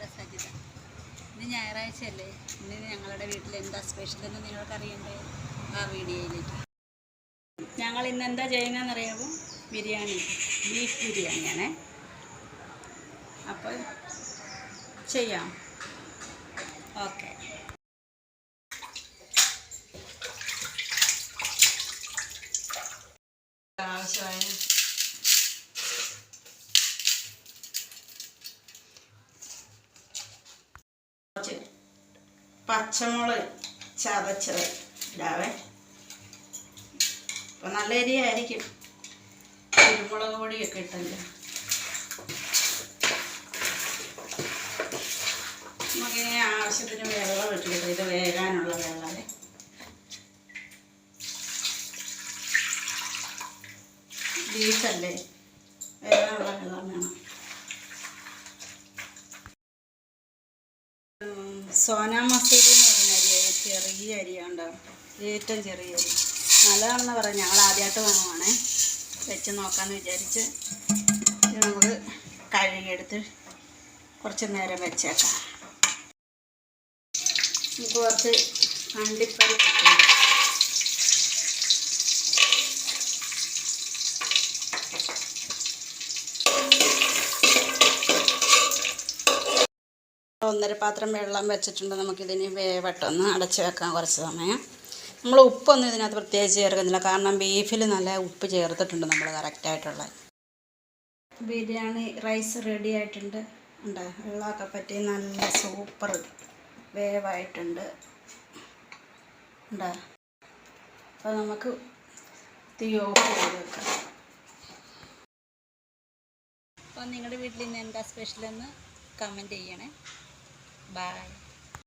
നിങ്ങളുടെ സജിത? ഇന്ന് ഞായറാഴ്ച അല്ലേ ഇന്ന് ഞങ്ങളുടെ വീട്ടിൽ എന്താ സ്പെഷ്യൽ എന്ന് നിങ്ങൾക്ക് അറിയണ്ടേ? ആ വീഡിയോയിലേക്ക്. ഞങ്ങൾ ഇന്ന് എന്താ ചെയ്യുന്നതെന്ന് ബിരിയാണി. ബീഫ് ബിരിയാണിയാണ്. അപ്പോൾ ചെയ്യാം. ഓക്കെ. ആവശ്യമായ കുറച്ച് പച്ചമുളക് ചതച്ചത് ഇടാവേ. അപ്പം നല്ല എരിയായിരിക്കും കുരുമുളക് പൊടിയൊക്കെ ഇട്ടല്ലോ. നമുക്കിനി ആവശ്യത്തിന് വെള്ളം ഇട്ടിട്ട് ഇത് വേകാനുള്ള വെള്ളമേ ബീഫല്ലേ? വേകാനുള്ള വെള്ളം വേണം. സോന മസൂരി എന്ന് പറഞ്ഞ അരി ചെറിയ അരിയുണ്ടോ? ഏറ്റവും ചെറിയ അരി. നല്ലതാണെന്ന് പറയാം ഞങ്ങൾ ആദ്യമായിട്ട് വാങ്ങുവാണേ. വെച്ച് നോക്കാമെന്ന് വിചാരിച്ച് നമുക്ക് കഴുകിയെടുത്ത് കുറച്ച് നേരം വെച്ചേക്കാം. നമുക്ക് കുറച്ച് അണ്ടിപ്പരിപ്പ് ഒന്നര പാത്രം വെള്ളം വെച്ചിട്ടുണ്ട്. നമുക്കിതിന് വേവട്ടൊന്ന് അടച്ച് വെക്കാം കുറച്ച് സമയം. നമ്മൾ ഉപ്പൊന്നും ഇതിനകത്ത് പ്രത്യേകിച്ച് ചേർക്കുന്നില്ല. കാരണം ബീഫിൽ നല്ല ഉപ്പ് ചേർത്തിട്ടുണ്ട് നമ്മൾ കറക്റ്റായിട്ടുള്ള ബിരിയാണി റൈസ് റെഡി ആയിട്ടുണ്ട്. ഉണ്ട്. വെള്ളമൊക്കെ പറ്റി നല്ല സൂപ്പർ വേവായിട്ടുണ്ട്. ഉണ്ടാ. അപ്പോൾ നമുക്ക് തീ ഓഫ് ചെയ്ത് വെക്കാം. അപ്പോൾ നിങ്ങളുടെ വീട്ടിൽ ഇന്ന് എന്താ സ്പെഷ്യലെന്ന് കമന്റ് ചെയ്യണേ. Bye.